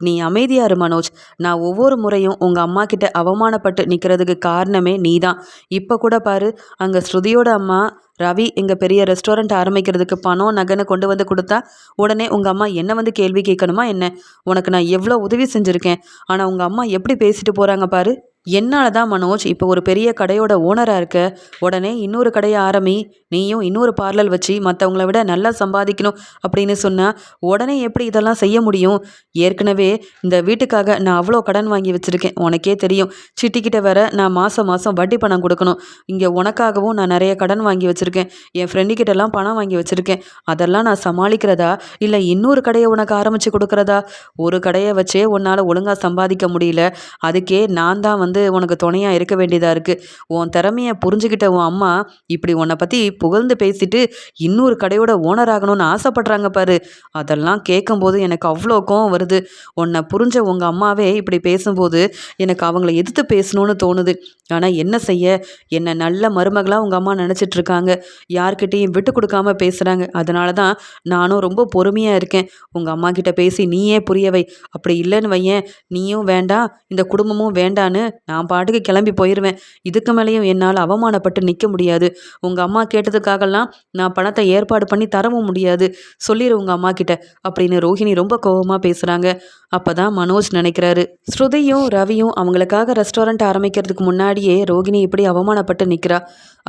நீ அமைதியாரு மனோஜ். நான் ஒவ்வொரு முறையும் உங்கள் அம்மா கிட்ட அவமானப்பட்டு நிற்கிறதுக்கு காரணமே நீ தான் இப்போ கூட பாரு அங்கே ஸ்ருதியோட அம்மா ரவி எங்கள் பெரிய ரெஸ்டாரண்ட் ஆரம்பிக்கிறதுக்கு பணம் நகைன்னு கொண்டு வந்து கொடுத்தா உடனே உங்கள் அம்மா என்ன வந்து கேள்வி கேட்கணுமா என்ன? உனக்கு நான் எவ்வளோ உதவி செஞ்சுருக்கேன். ஆனால் உங்கள் அம்மா எப்படி பேசிட்டு போகிறாங்க பாரு. என்னால் தான் மனோஜ் இப்போ ஒரு பெரிய கடையோட ஓனராக இருக்க உடனே இன்னொரு கடையை ஆரம்பி நீயும் இன்னொரு பார்லர் வச்சு மற்றவங்கள விட நல்லா சம்பாதிக்கணும் அப்படின்னு சொன்னால் உடனே எப்படி இதெல்லாம் செய்ய முடியும்? ஏற்கனவே இந்த வீட்டுக்காக நான் அவ்வளோ கடன் வாங்கி வச்சுருக்கேன். உனக்கே தெரியும். சிட்டிக்கிட்ட வேற நான் மாதம் மாதம் வட்டி பணம் கொடுக்கணும். இங்கே உனக்காகவும் நான் நிறைய கடன் வாங்கி வச்சுருக்கேன். என் ஃப்ரெண்டுக்கிட்டலாம் பணம் வாங்கி வச்சுருக்கேன். அதெல்லாம் நான் சமாளிக்கிறதா? இல்லை இன்னொரு கடையை உனக்கு ஆரம்பித்து கொடுக்குறதா? ஒரு கடையை வச்சே உன்னால் ஒழுங்காக சம்பாதிக்க முடியல. அதுக்கே நான் தான் வந்து உனக்கு துணையாக இருக்க வேண்டியதாக இருக்குது உன் திறமையை புரிஞ்சுக்கிட்ட உன் அம்மா இப்படி உன்னை பற்றி புகழ்ந்து பேசிட்டு இன்னொரு கடையோட ஓனர் ஆகணும்னு ஆசைப்பட்றாங்க பாரு. அதெல்லாம் கேட்கும்போது எனக்கு அவ்வளோ கோவம் வருது. உன்னை புரிஞ்ச உங்கள் அம்மாவே இப்படி பேசும்போது எனக்கு அவங்கள எதிர்த்து பேசணும்னு தோணுது. ஆனால் என்ன செய்ய? என்னை நல்ல மருமகளாக உங்கள் அம்மா நினச்சிட்ருக்காங்க யார்கிட்டையும் விட்டு கொடுக்காம பேசுகிறாங்க அதனால தான் நானும் ரொம்ப பொறுமையாக இருக்கேன். உங்கள் அம்மா கிட்ட பேசி நீயே புரியவை அப்படி இல்லைன்னு வையேன். நீயும் வேண்டாம் இந்த குடும்பமும் வேண்டான்னு நான் பாட்டுக்கு கிளம்பி போயிடுவேன் இதுக்கு மேலேயும் என்னால் அவமானப்பட்டு நிற்க முடியாது. உங்கள் அம்மா கட்டுறதுக்காகலாம் நான் பணத்தை ஏற்பாடு பண்ணி தரவும் முடியாது. சொல்லிடு உங்கள் அம்மா கிட்ட. அப்படின்னு ரோஹிணி ரொம்ப கோபமாக பேசுகிறாங்க அப்போ தான் மனோஜ் நினைக்கிறாரு. ஸ்ருதியும் ரவியும் அவங்களுக்காக ரெஸ்டாரண்ட் ஆரம்பிக்கிறதுக்கு முன்னாடியே ரோகிணி இப்படி அவமானப்பட்டு நிற்கிறா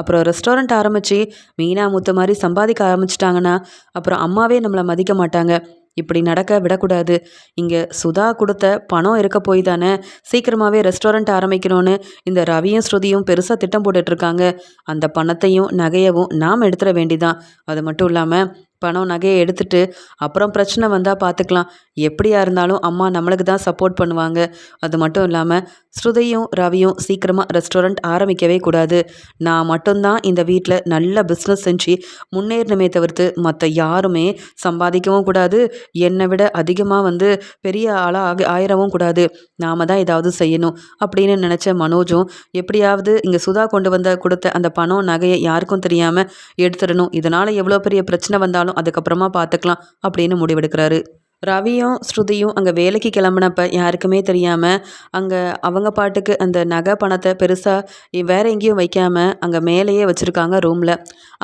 அப்புறம் ரெஸ்டாரண்ட் ஆரம்பித்து மீனா முத்த மாதிரி சம்பாதிக்க ஆரம்பிச்சிட்டாங்கன்னா அப்புறம் அம்மாவே நம்மளை மதிக்க மாட்டாங்க. இப்படி நடக்க விடக்கூடாது. இங்கே சுதா கொடுத்த பணம் இருக்க போய் தானே. சீக்கிரமாகவே ரெஸ்டாரண்ட் ஆரம்பிக்கணும்னு இந்த ரவியும் ஸ்ருதியும் பெருசாக திட்டம் போட்டுட்ருக்காங்க அந்த பணத்தையும் நகையவும் நாம் எடுத்துட வேண்டிதான். அது மட்டும் இல்லாமல் பணம் நகையை எடுத்துட்டு அப்புறம் பிரச்சனை வந்தால் பார்த்துக்கலாம் எப்படியா இருந்தாலும் அம்மா நம்மளுக்கு தான் சப்போர்ட் பண்ணுவாங்க. அது மட்டும் இல்லாமல் ஸ்ருதியும் ரவியும் சீக்கிரமாக ரெஸ்டாரண்ட் ஆரம்பிக்கவே கூடாது. நான் மட்டும்தான் இந்த வீட்டில் நல்ல பிஸ்னஸ் செஞ்சு முன்னேறணுமே தவிர்த்து மற்ற யாருமே சம்பாதிக்கவும் கூடாது. என்னை விட அதிகமாக வந்து பெரிய ஆளாக ஆகி ஆயிரவும் கூடாது. நாம் தான் ஏதாவது செய்யணும் அப்படின்னு நினச்ச மனோஜும் எப்படியாவது இங்கே சுதா கொண்டு வந்த கொடுத்த அந்த பணம் நகையை யாருக்கும் தெரியாமல் எடுத்துடணும். இதனால் எவ்வளோ பெரிய பிரச்சனை வந்தாலும் அதுக்கப்புறமா பார்த்துக்கலாம் அப்படின்னு முடிவெடுக்கிறாரு. ரவியும் ஸ்ருதியும் அங்கே வேலைக்கு கிளம்புனப்ப யாருக்குமே தெரியாமல் அங்கே அவங்க பாட்டுக்கு அந்த நகை பணத்தை பெருசாக வேற எங்கேயும் வைக்காமல் அங்கே மேலேயே வச்சுருக்காங்க ரூமில்.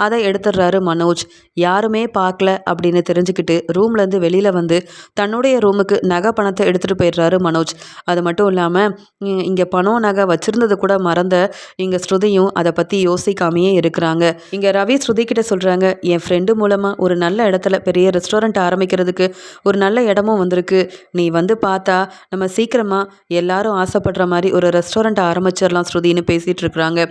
அதை எடுத்துடுறாரு மனோஜ். யாருமே பார்க்கல அப்படின்னு தெரிஞ்சுக்கிட்டு ரூம்லேருந்து வெளியில் வந்து தன்னுடைய ரூமுக்கு நகை பணத்தை எடுத்துகிட்டு போயிடுறாரு மனோஜ். அது மட்டும் இல்லாமல் இங்கே பணம் நகை வச்சுருந்தது கூட மறந்த இங்கே ஸ்ருதியும் அதை பற்றி யோசிக்காமையே இருக்கிறாங்க. இங்கே ரவி ஸ்ருதி கிட்ட சொல்கிறாங்க என் ஃப்ரெண்டு மூலமாக ஒரு நல்ல இடத்துல பெரிய ரெஸ்டாரண்ட் ஆரம்பிக்கிறதுக்கு ஒரு நல்ல இடமும் வந்திருக்கு. நீ வந்து பார்த்தா நம்ம சீக்கிரமாக எல்லாரும் ஆசைப்படுற மாதிரி ஒரு ரெஸ்டாரண்ட் ஆரம்பிச்சிடலாம் ஸ்ருதின்னு பேசிகிட்டு இருக்கிறாங்க.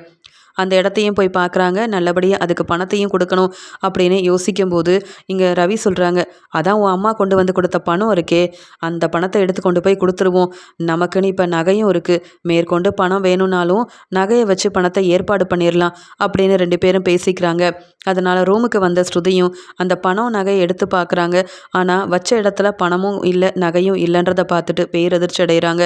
அந்த இடத்தையும் போய் பார்க்குறாங்க. நல்லபடியாக அதுக்கு பணத்தையும் கொடுக்கணும் அப்படின்னு யோசிக்கும்போது இங்கே ரவி சொல்கிறாங்க அதான் உன் அம்மா கொண்டு வந்து கொடுத்த பணம் இருக்கே அந்த பணத்தை எடுத்து கொண்டு போய் கொடுத்துருவோம். நமக்குன்னு இப்போ நகையும் இருக்குது மேற்கொண்டு பணம் வேணும்னாலும் நகையை வச்சு பணத்தை ஏற்பாடு பண்ணிடலாம் அப்படின்னு ரெண்டு பேரும் பேசிக்கிறாங்க. அதனால் ரூமுக்கு வந்த ஸ்ருதியும் அந்த பணம் நகையை எடுத்து பார்க்குறாங்க. ஆனால் வச்ச இடத்துல பணமும் இல்லை நகையும் இல்லைன்றதை பார்த்துட்டு பேரதிர்ச்சி அடைகிறாங்க.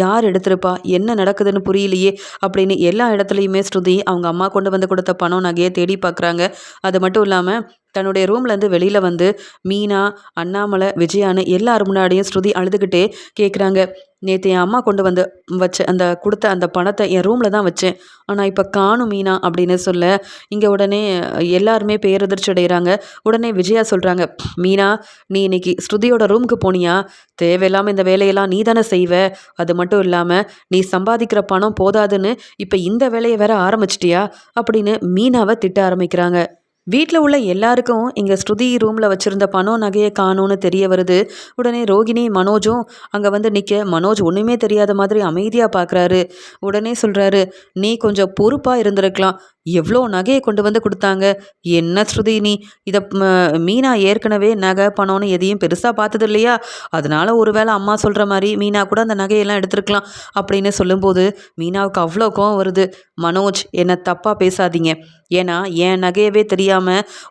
யார் எடுத்திருப்பா? என்ன நடக்குதுன்னு புரியலையே அப்படின்னு எல்லா இடத்துலையுமே ஸ்ருதி அவங்க அம்மா கொண்டு வந்து கொடுத்த பணம் நகையை தேடி பார்க்குறாங்க. அது மட்டும் இல்லாமல் தன்னுடைய ரூம்லேருந்து வெளியில் வந்து மீனா அண்ணாமலை விஜயான்னு எல்லார் முன்னாடியும் ஸ்ருதி அழுதுகிட்டே கேட்குறாங்க நேற்று என் அம்மா கொண்டு வந்து வச்ச அந்த கொடுத்த அந்த பணத்தை என் ரூமில் தான் வச்சேன். ஆனால் இப்போ காணும் மீனா அப்படின்னு சொல்ல இங்கே உடனே எல்லாருமே பேரதிர்ச்சி அடைகிறாங்க உடனே விஜயா சொல்கிறாங்க மீனா நீ இன்னைக்கு ஸ்ருதியோட ரூமுக்கு போனியா? தேவையில்லாமல் இந்த வேலையெல்லாம் நீ தானே செய்வ. அது மட்டும் இல்லாமல் நீ சம்பாதிக்கிற பணம் போதாதுன்னு இப்போ இந்த வேலையை வேற ஆரம்பிச்சிட்டியா? அப்படின்னு மீனாவை திட்ட ஆரம்பிக்கிறாங்க. வீட்டில் உள்ள எல்லாருக்கும் இங்கே ஸ்ருதி ரூமில் வச்சுருந்த பணம் நகையை காணும்னு தெரிய வருது. உடனே ரோகிணி மனோஜும் அங்கே வந்து நிற்க மனோஜ் ஒன்றுமே தெரியாத மாதிரி அமைதியாக பார்க்குறாரு உடனே சொல்கிறாரு நீ கொஞ்சம் பொறுப்பாக இருந்திருக்கலாம். எவ்வளோ நகையை கொண்டு வந்து கொடுத்தாங்க? என்ன ஸ்ருதி நீ? இதை மீனா ஏற்கனவே நகை பணம்னு எதையும் பெருசாக பார்த்தது இல்லையா? அதனால ஒருவேளை அம்மா சொல்கிற மாதிரி மீனா கூட அந்த நகையெல்லாம் எடுத்துருக்கலாம். அப்படின்னு சொல்லும்போது மீனாவுக்கு அவ்வளோ கோவம் வருது. மனோஜ் என்னை தப்பாக பேசாதீங்க. ஏன்னா என் நகையவே தெரியாமல்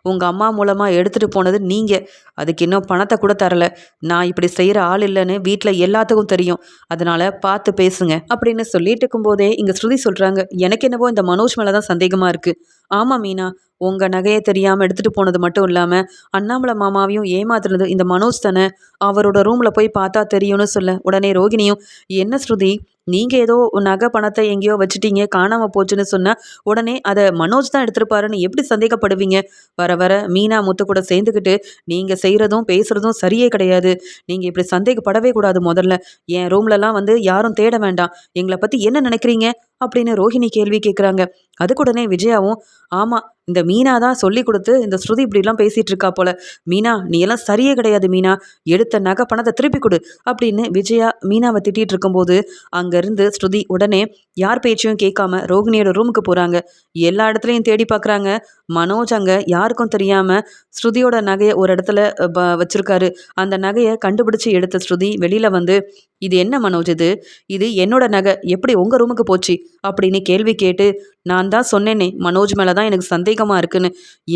உங்கள் அம்மா மூலமாக எடுத்துகிட்டு போனது நீங்கள் அதுக்கு இன்னும் பணத்தை கூட தரல. நான் இப்படி செய்கிற ஆள் இல்லைன்னு வீட்டில் எல்லாத்துக்கும் தெரியும். அதனால் பார்த்து பேசுங்க. அப்படின்னு சொல்லிட்டு இருக்கும்போதே இங்கே ஸ்ருதி சொல்கிறாங்க எனக்கு என்னவோ இந்த மனோஜ் மேலே தான் சந்தேகமாக இருக்குது ஆமாம் மீனா உங்கள் நகையை தெரியாமல் எடுத்துகிட்டு போனது மட்டும் இல்லாமல் அண்ணாமலை மாமாவையும் ஏமாத்துனது இந்த மனோஜ் தானே. அவரோட ரூமில் போய் பார்த்தா தெரியும்னு சொல்ல. உடனே ரோகிணியும் என்ன ஸ்ருதி நீங்கள் ஏதோ நகை பணத்தை எங்கேயோ வச்சுட்டீங்க காணாமல் போச்சுன்னு சொன்னால் உடனே அதை மனோஜ் தான் எடுத்திருப்பாருன்னு எப்படி சந்தேகப்படுவீங்க? வர வர மீனா முத்து கூட சேர்ந்துக்கிட்டு நீங்கள் செய்கிறதும் பேசுகிறதும் சரியே கிடையாது. நீங்கள் இப்படி சந்தேகப்படவே கூடாது முதல்ல. என் ரூம்லலாம் வந்து யாரும் தேட வேண்டாம். எங்களை பற்றி என்ன நினைக்கிறீங்க? அப்படின்னு ரோஹிணி கேள்வி கேட்குறாங்க அதுக்குடனே விஜயாவும் ஆமாம் இந்த மீனா தான் சொல்லி கொடுத்து இந்த ஸ்ருதி இப்படிலாம் பேசிகிட்டு இருக்கா போல. மீனா நீ எல்லாம் சரியே கிடையாது மீனா. எடுத்த நகை பணத்தை திருப்பி கொடு அப்படின்னு விஜயா மீனாவை திட்டிகிட்டு இருக்கும்போது அங்கேருந்து ஸ்ருதி உடனே யார் பேச்சையும் கேட்காம ரோகிணியோட ரூமுக்கு போகிறாங்க எல்லா இடத்துலையும் தேடி பார்க்குறாங்க மனோஜ் அங்கே யாருக்கும் தெரியாமல் ஸ்ருதியோட நகையை ஒரு இடத்துல ப வச்சுருக்காரு. அந்த நகையை கண்டுபிடிச்சி எடுத்த ஸ்ருதி வெளியில் வந்து இது என்ன மனோஜ் இது? இது என்னோட நகை. எப்படி உங்கள் ரூமுக்கு போச்சு? அப்படின்னு கேள்வி கேட்டு நான் தான் சொன்னேனே மனோஜ் மேலே தான் எனக்கு சந்தேகமாக இருக்குன்னு.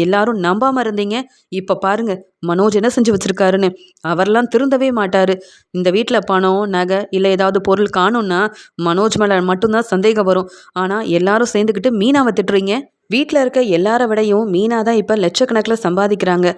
எல்லாரும் நம்பாமல் இருந்தீங்க. இப்போ பாருங்க மனோஜ் என்ன செஞ்சு வச்சுருக்காருன்னு. அவர்லாம் திருந்தவே மாட்டார். இந்த வீட்டில் பணம் நகை இல்லை ஏதாவது பொருள் காணும்னா மனோஜ் மேலே மட்டும்தான் சந்தேகம் வரும். ஆனால் எல்லாரும் சேர்ந்துக்கிட்டு மீனாவை திட்டுறீங்க? வீட்டில் இருக்க எல்லார விடையும் மீனா தான் இப்போ லட்சக்கணக்கில் சம்பாதிக்கிறாங்க.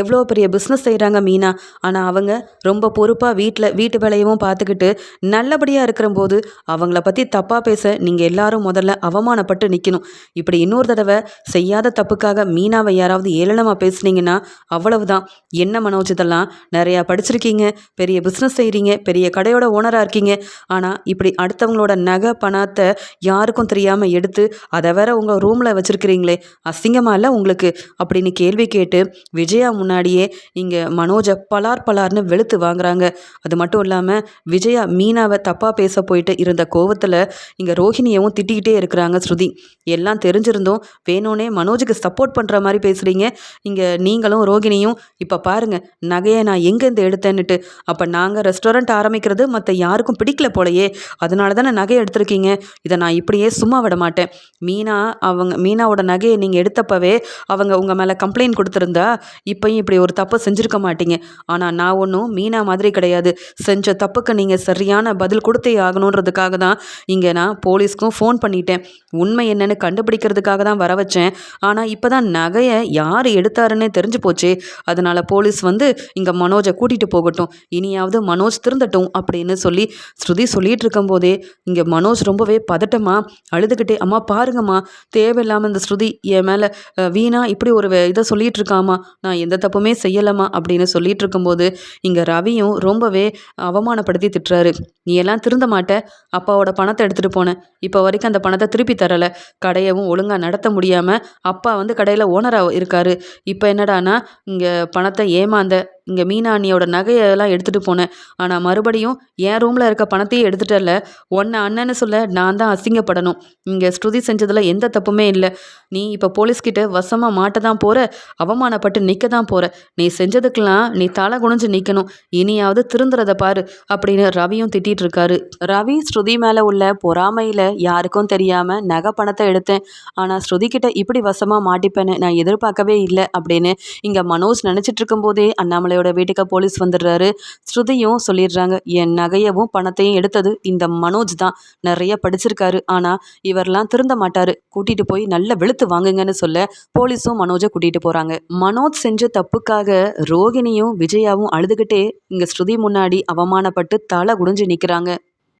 எவ்வளோ பெரிய பிஸ்னஸ் செய்கிறாங்க மீனா. ஆனால் அவங்க ரொம்ப பொறுப்பாக வீட்டில் வீட்டு வேலையவும் பார்த்துக்கிட்டு நல்லபடியாக இருக்கிற போது அவங்கள பற்றி தப்பாக பேச நீங்கள் எல்லாரும் முதல்ல அவமானப்பட்டு நிற்கணும் இப்படி இன்னொரு தடவை செய்யாத தப்புக்காக மீனாவை யாராவது ஏளனமாக பேசுனீங்கன்னா அவ்வளவுதான். என்ன மனோஜ் இதெல்லாம்? நிறையா படிச்சிருக்கீங்க பெரிய பிஸ்னஸ் செய்கிறீங்க பெரிய கடையோட ஓனராக இருக்கீங்க. ஆனால் இப்படி அடுத்தவங்களோட நகை பணத்தை யாருக்கும் தெரியாமல் எடுத்து அதை வேற உங்கள் ரூமில் வச்சுருக்க இருக்கிறீங்களே அசிங்கமாக இல்லை உங்களுக்கு? அப்படின்னு கேள்வி கேட்டு விஜயா முன்னாடியே இங்கே மனோஜை பலார் பலார்னு வெளுத்து வாங்குறாங்க. அது மட்டும் இல்லாமல் விஜயா மீனாவை தப்பாக பேச போயிட்டு இருந்த கோவத்தில் இங்கே ரோஹிணியவும் திட்டிக்கிட்டே இருக்கிறாங்க ஸ்ருதி. எல்லாம் தெரிஞ்சிருந்தோம் வேணும்னே மனோஜுக்கு சப்போர்ட் பண்ணுற மாதிரி பேசுகிறீங்க இங்கே நீங்களும் ரோகிணியும் இப்போ பாருங்கள் நகையை நான் எங்கேருந்து எடுத்தேன்னுட்டு. அப்போ நாங்கள் ரெஸ்டாரண்ட் ஆரம்பிக்கிறது மற்ற யாருக்கும் பிடிக்கல போலையே. அதனால தானே நகை எடுத்திருக்கீங்க. இதை நான் இப்படியே சும்மா விட மாட்டேன். மீனா அவங்க மீனா அண்ணாவோட நகையை நீங்கள் எடுத்தப்பவே அவங்க உங்கள் மேலே கம்ப்ளைண்ட் கொடுத்துருந்தா இப்பயும் இப்படி ஒரு தப்பு செஞ்சுருக்க மாட்டீங்க. ஆனால் நான் ஒன்றும் மீனா மாதிரி கிடையாது. செஞ்ச தப்புக்கு நீங்கள் சரியான பதில் கொடுத்தே ஆகணுன்றதுக்காக தான் இங்கே நான் போலீஸ்க்கும் ஃபோன் பண்ணிட்டேன். உண்மை என்னன்னு கண்டுபிடிக்கிறதுக்காக தான் வர வச்சேன். ஆனால் இப்போ தான் நகையை யார் எடுத்தாருன்னே தெரிஞ்சு போச்சே. அதனால் போலீஸ் வந்து இங்கே மனோஜை கூட்டிகிட்டு போகட்டும். இனியாவது மனோஜ் திருந்தட்டும் அப்படின்னு சொல்லி ஸ்ருதி சொல்லிட்டு இருக்கும்போதே இங்கே மனோஜ் ரொம்பவே பதட்டமாக அழுதுகிட்டே அம்மா பாருங்கம்மா. தேவையில்லாமல் இந்த ஸ்ருதி என் மேலே வீணா இப்படி ஒரு இதை சொல்லிட்டு இருக்காமா நான் எந்த தப்புமே செய்யலாமா அப்படின்னு சொல்லிட்டு இருக்கும்போது இங்கே ரவியும் ரொம்பவே அவமானப்படுத்தி திட்டுறாரு. நீ எல்லாம் திருந்த மாட்ட. அப்பாவோட பணத்தை எடுத்துகிட்டு போனேன். இப்போ வரைக்கும் அந்த பணத்தை திருப்பி தரலை. கடையவும் ஒழுங்காக நடத்த முடியாமல் அப்பா வந்து கடையில் ஓனராக இருக்காரு. இப்போ என்னடானா இங்கே பணத்தை ஏமாந்த இங்கே மீனாண்ணியோட நகையெல்லாம் எடுத்துகிட்டு போனேன். ஆனால் மறுபடியும் என் ரூமில் இருக்க பணத்தையும் எடுத்துட்டல உன்னை அண்ணன்னு சொல்ல நான் தான் அசிங்கப்படணும். இங்கே ஸ்ருதி செஞ்சதில் எந்த தப்புமே இல்லை. நீ இப்போ போலீஸ்கிட்ட வசமாக மாட்ட தான் போகிற அவமானப்பட்டு நிற்க தான் போகிற நீ செஞ்சதுக்கெல்லாம் நீ தலை குனிஞ்சு நிற்கணும் இனியாவது திருந்துறத பாரு அப்படின்னு ரவியும் திட்டிகிட்டு இருக்காரு. ரவி ஸ்ருதி மேலே உள்ள பொறாமையில் யாருக்கும் தெரியாமல் நகை பணத்தை எடுத்தேன். ஆனால் ஸ்ருதி கிட்ட இப்படி வசமாக மாட்டிப்பேன்னு நான் எதிர்பார்க்கவே இல்லை அப்படின்னு இங்கே மனோஜ் நினச்சிட்டு இருக்கும்போதே அவளையோட வீட்டுக்கு போலீஸ் வந்துடுறாரு. ஸ்ருதியும் சொல்லிடுறாங்க என் நகையவும் பணத்தையும் எடுத்தது இந்த மனோஜ் தான். நிறைய படிச்சிருக்காரு. ஆனால் இவரெல்லாம் திருந்த மாட்டாரு. கூட்டிட்டு போய் நல்ல வெளுத்து வாங்குங்கன்னு சொல்ல போலீஸும் மனோஜை கூட்டிட்டு போறாங்க. மனோஜ் செஞ்ச தப்புக்காக ரோகிணியும் விஜயாவும் அழுதுகிட்டே இங்க ஸ்ருதி முன்னாடி அவமானப்பட்டு தலை குடிஞ்சு நிற்கிறாங்க